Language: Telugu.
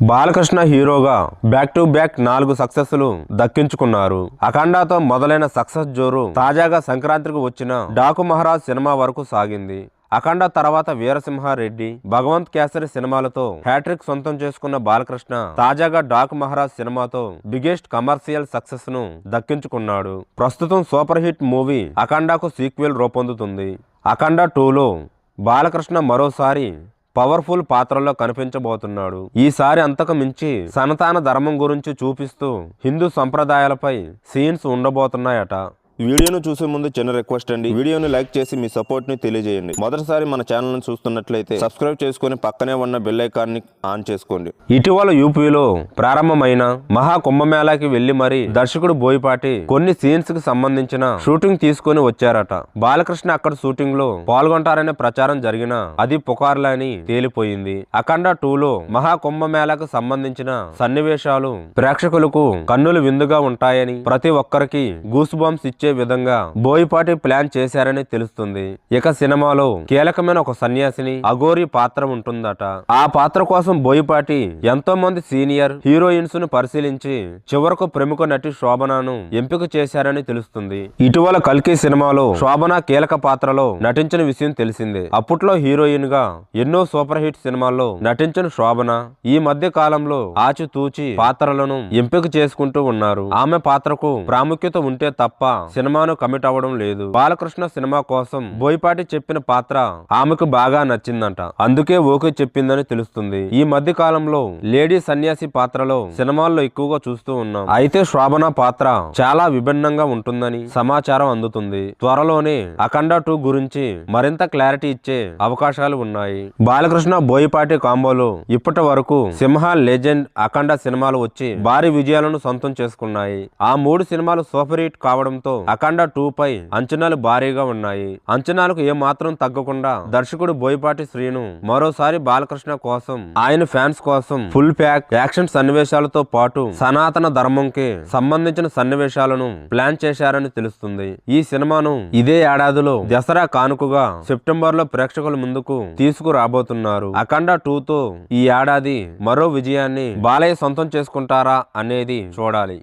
బాలకృష్ణ హీరోగా బ్యాక్ టు బ్యాక్ నాలుగు సక్సెస్లు దక్కించుకున్నారు. అఖండాతో మొదలైన సక్సెస్ జోరు తాజాగా సంక్రాంతికి వచ్చిన డాకు మహారాజ్ సినిమా వరకు సాగింది. అఖండ తర్వాత వీరసింహారెడ్డి భగవంత్ కేసరి సినిమాలతో హ్యాట్రిక్ సొంతం చేసుకున్న బాలకృష్ణ తాజాగా డాక్ మహారాజ్ సినిమాతో బిగ్గెస్ట్ కమర్షియల్ సక్సెస్ను దక్కించుకున్నాడు. ప్రస్తుతం సూపర్ హిట్ మూవీ అఖండాకు సీక్వెల్ రూపొందుతుంది. అఖండ టూలో బాలకృష్ణ మరోసారి పవర్ఫుల్ పాత్రలో కనిపించబోతున్నాడు. ఈసారి అంతకు మించి సనాతన ధర్మం గురించి చూపిస్తూ హిందూ సంప్రదాయాలపై సీన్స్ ఉండబోతున్నాయట. వీడియోను చూసే ముందు చిన్న రిక్వెస్ట్ అండి. వీడియోని లైక్ చేసి మీ సపోర్ట్ని తెలియజేయండి. మొదటిసారి మన ఛానల్ని చూస్తున్నట్లయితే సబ్స్క్రైబ్ చేసుకుని పక్కనే ఉన్న బెల్ని ఆన్ చేసుకోండి. ఇటీవల యూపీలో ప్రారంభమైన మహా కుంభమేళాకి వెళ్ళి మరి దర్శకుడు బోయిపాటి కొన్ని సీన్స్కి సంబంధించిన షూటింగ్ తీసుకొని వచ్చారట. బాలకృష్ణ అక్కడ షూటింగ్లో పాల్గొంటారనే ప్రచారం జరిగిన అది పుకార్లని తేలిపోయింది. అఖండ టూలో మహా కుంభమేళాకు సంబంధించిన సన్నివేశాలు ప్రేక్షకులకు కన్నులు విందుగా ఉంటాయని ప్రతి ఒక్కరికి గూస్ బాంబ్స్ ఇచ్చే విధంగా బోయపాటి ప్లాన్ చేశారని తెలుస్తుంది. ఇక సినిమాలో కీలకమైన ఒక సన్యాసిని అఘోరి పాత్ర ఉంటుందట. ఆ పాత్ర కోసం బోయపాటి ఎంతో మంది సీనియర్ హీరోయిన్స్ను పరిశీలించి చివరకు ప్రముఖ నటి శోభనను ఎంపిక చేశారని తెలుస్తుంది. ఇటీవల కల్కి సినిమాలో శోభన కీలక పాత్రలో నటించిన విషయం తెలిసిందే. అప్పట్లో హీరోయిన్గా ఎన్నో సూపర్ హిట్ సినిమాల్లో నటించిన శోభన ఈ మధ్య కాలంలో ఆచితూచి పాత్రలను ఎంపిక చేసుకుంటూ ఉన్నారు. ఆమె పాత్రకు ప్రాముఖ్యత ఉంటే తప్ప సినిమాను కమిట్ అవ్వడం లేదు. బాలకృష్ణ సినిమా కోసం బోయపాటి చెప్పిన పాత్ర ఆమెకు బాగా నచ్చిందంట. అందుకే ఓకే చెప్పిందని తెలుస్తుంది. ఈ మధ్య కాలంలో లేడీ సన్యాసి పాత్రలో సినిమాల్లో ఎక్కువగా చూస్తూ ఉన్నాం. అయితే శోభన పాత్ర చాలా విభిన్నంగా ఉంటుందని సమాచారం అందుతుంది. త్వరలోనే అఖండ టూ గురించి మరింత క్లారిటీ ఇచ్చే అవకాశాలు ఉన్నాయి. బాలకృష్ణ బోయపాటి కాంబోలో ఇప్పటి వరకు సింహ లెజెండ్ అఖండ సినిమాలు వచ్చి భారీ విజయాలను సొంతం చేసుకున్నాయి. ఆ మూడు సినిమాలు సూపర్ హిట్ కావడంతో అఖండ టూ పై అంచనాలు భారీగా ఉన్నాయి. అంచనాలకు ఏ మాత్రం తగ్గకుండా దర్శకుడు బోయపాటి శ్రీను మరోసారి బాలకృష్ణ కోసం ఆయన ఫ్యాన్స్ కోసం ఫుల్ ప్యాక్ యాక్షన్ సన్నివేశాలతో పాటు సనాతన ధర్మంకి సంబంధించిన సన్నివేశాలను ప్లాన్ చేశారని తెలుస్తుంది. ఈ సినిమాను ఇదే ఏడాదిలో దసరా కానుకగా సెప్టెంబర్లో ప్రేక్షకుల ముందుకు తీసుకురాబోతున్నారు. అఖండ టూ తో ఈ ఏడాది మరో విజయాన్ని బాలయ్య సొంతం చేసుకుంటారా అనేది చూడాలి.